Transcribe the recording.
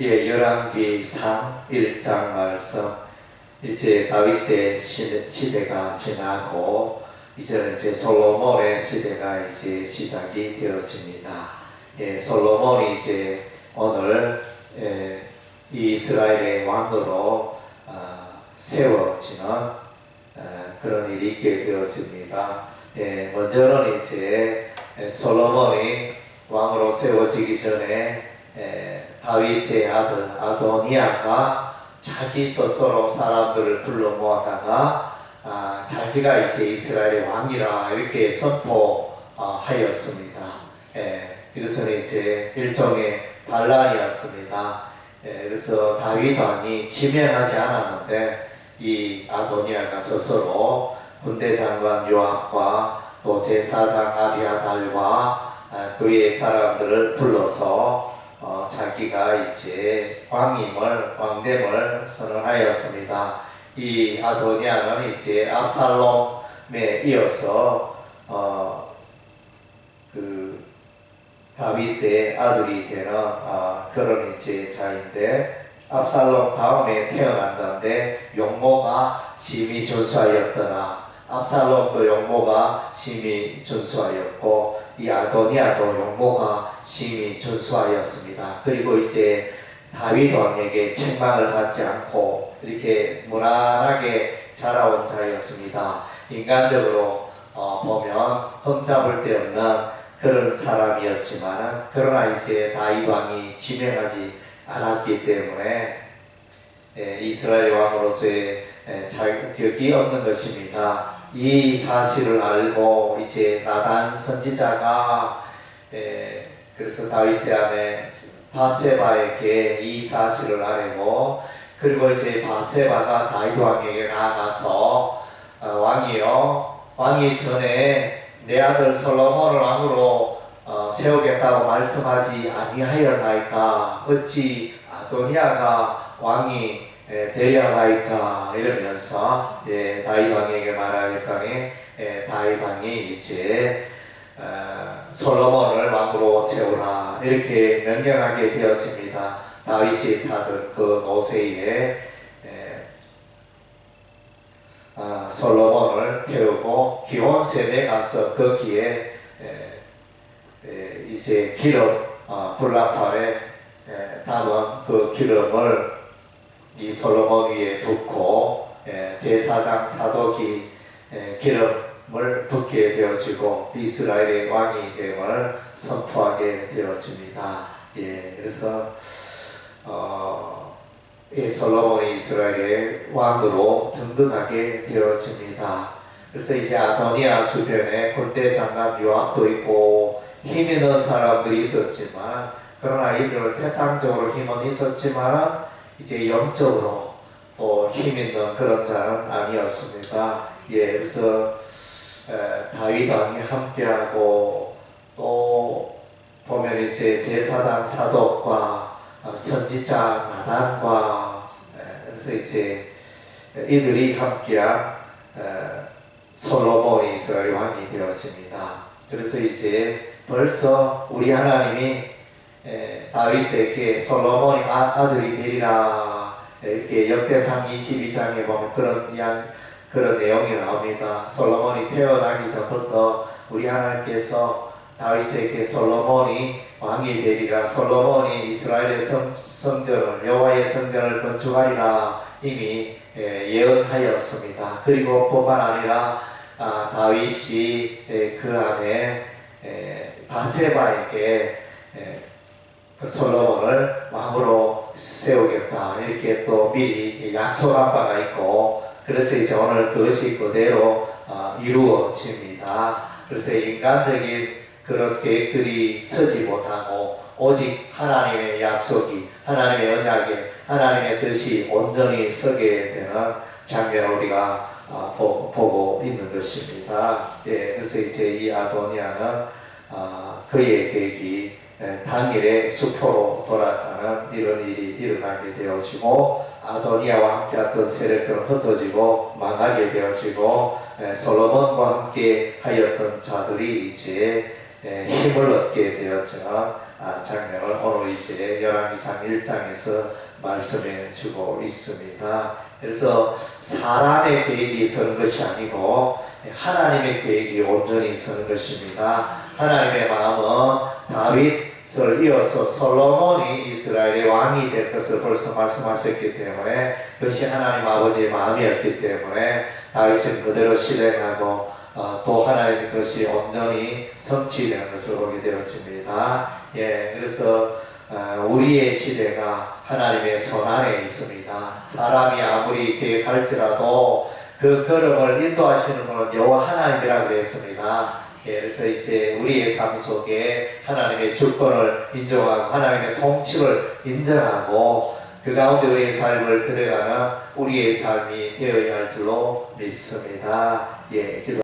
예, 열왕기상 1장 말씀 이제 다윗의 시대, 시대가 지나고 이제는 이제 솔로몬의 시대가 이제 시작이 되어집니다. 예, 솔로몬이 이제 오늘 예, 이스라엘의 왕으로 어, 세워지는 어, 그런 일이 있게 되어집니다. 예, 먼저는 이제 솔로몬이 왕으로 세워지기 전에 예, 다윗의 아들 아도니아가 자기 스스로 사람들을 불러 모아다가 아, 자기가 이제 이스라엘의 왕이라 이렇게 선포하였습니다. 예, 이것은 이제 일종의 반란이었습니다. 예, 그래서 다윗 왕이 지명하지 않았는데 이 아도니아가 스스로 군대 장관 요압과 또 제사장 아비아달과 아, 그의 사람들을 불러서 어, 자기가 이제 왕임을 왕됨을 선언하였습니다. 이 아도니아는 이제 압살롬에 이어서 어, 그 다윗의 아들이 되는 어, 그런 이제 자인데 압살롬 다음에 태어난 자인데 용모가 심히 준수하였더나 압살롬도 용모가 심히 준수하였고 이 아도니아도 용모가 심히 준수하였습니다. 그리고 이제 다윗 왕에게 책망을 받지 않고 이렇게 무난하게 자라온 자였습니다. 인간적으로 어, 보면 흠잡을 데 없는 그런 사람이었지만 그러나 이제 다윗 왕이 지명하지 않았기 때문에 예, 이스라엘 왕으로서의 예, 자격이 없는 것입니다. 이 사실을 알고 이제 나단 선지자가 에, 그래서 다윗의 아내 바세바에게 이 사실을 알고 그리고 이제 바세바가 다윗 왕에게 나가서 어, 왕이요 왕이 전에 내 아들 솔로몬을 왕으로 어, 세우겠다고 말씀하지 아니하였나이까 어찌 아도니아가 왕이 대리하나이까 이러면서 예, 다윗 왕에게 말하였더니 예, 다윗 왕이 이제 어, 솔로몬을 왕으로 세우라 이렇게 명령하게 되어집니다. 다윗이 타던 그 노세에 예, 어, 솔로몬을 태우고 기온 세대 가서 거기에 예, 예, 이제 기름 어, 불나팔에 예, 담은 그 기름을 이 솔로몬 위에 붓고 예, 제사장 사독이 예, 기름을 붓게 되어지고 이스라엘의 왕이 됨을 선포하게 되어집니다. 예, 그래서 어, 이 솔로몬이 이스라엘의 왕으로 등극하게 되어집니다. 그래서 이제 아도니아 주변에 군대 장관 요압도 있고 힘 있는 사람들이 있었지만 그러나 이들 세상적으로 힘은 있었지만 이제 영적으로 또 힘 있는 그런 자는 아니었습니다. 예, 그래서 에, 다윗 왕이 함께하고 또 보면 이제 제사장 사독과 어, 선지자 나단과 에, 그래서 이제 이들이 함께한 솔로몬이 왕이 되었습니다. 그래서 이제 벌써 우리 하나님이 예, 다윗에게 솔로몬이 아, 들이 되리라 이렇게 역대상 22장에 보면 그런 이양 그런 내용이 나옵니다. 솔로몬이 태어나기 전부터 우리 하나님께서 다윗에게 솔로몬이 왕이 되리라 솔로몬이 이스라엘의 성, 성전을 여호와의 성전을 건축하리라 이미 예, 예언하였습니다. 그리고 뿐만 아니라 아, 다윗이 예, 그 안에 바세바에게 그 솔로몬을 왕으로 세우겠다 이렇게 또 미리 약속한 바가 있고 그래서 이제 오늘 그것이 그대로 어, 이루어집니다. 그래서 인간적인 그런 계획들이 서지 못하고 오직 하나님의 약속이 하나님의 언약에 하나님의 뜻이 온전히 서게 되는 장면을 우리가 어, 보, 고 있는 것입니다. 예, 그래서 이제 이 아도니아는 어, 그의 계획이 당일에 수포로 돌아가는 이런 일이 일어나게 되어지고 아도니아와 함께 했던 세력들은 흩어지고 망하게 되어지고 솔로몬과 함께 하였던 자들이 이제 예, 힘을 얻게 되었죠. 아, 장면을 오늘 이제 열왕기상 1장에서 말씀해 주고 있습니다. 그래서 사람의 계획이 서는 것이 아니고 하나님의 계획이 온전히 서는 것입니다. 하나님의 마음은 다윗을 이어서 솔로몬이 이스라엘의 왕이 될 것을 벌써 말씀하셨기 때문에 그것이 하나님 아버지의 마음이었기 때문에 다윗은 그대로 실행하고 어, 또 하나님의 것이 온전히 성취되는 것을 보게 되었습니다. 예, 그래서 어, 우리의 시대가 하나님의 손 안에 있습니다. 사람이 아무리 계획할지라도 그 걸음을 인도하시는 분은 여호와 하나님이라 그랬습니다. 예, 그래서 이제 우리의 삶 속에 하나님의 주권을 인정하고 하나님의 통치를 인정하고 그 가운데 우리의 삶을 들어가는 우리의 삶이 되어야 할 줄로 믿습니다. 예.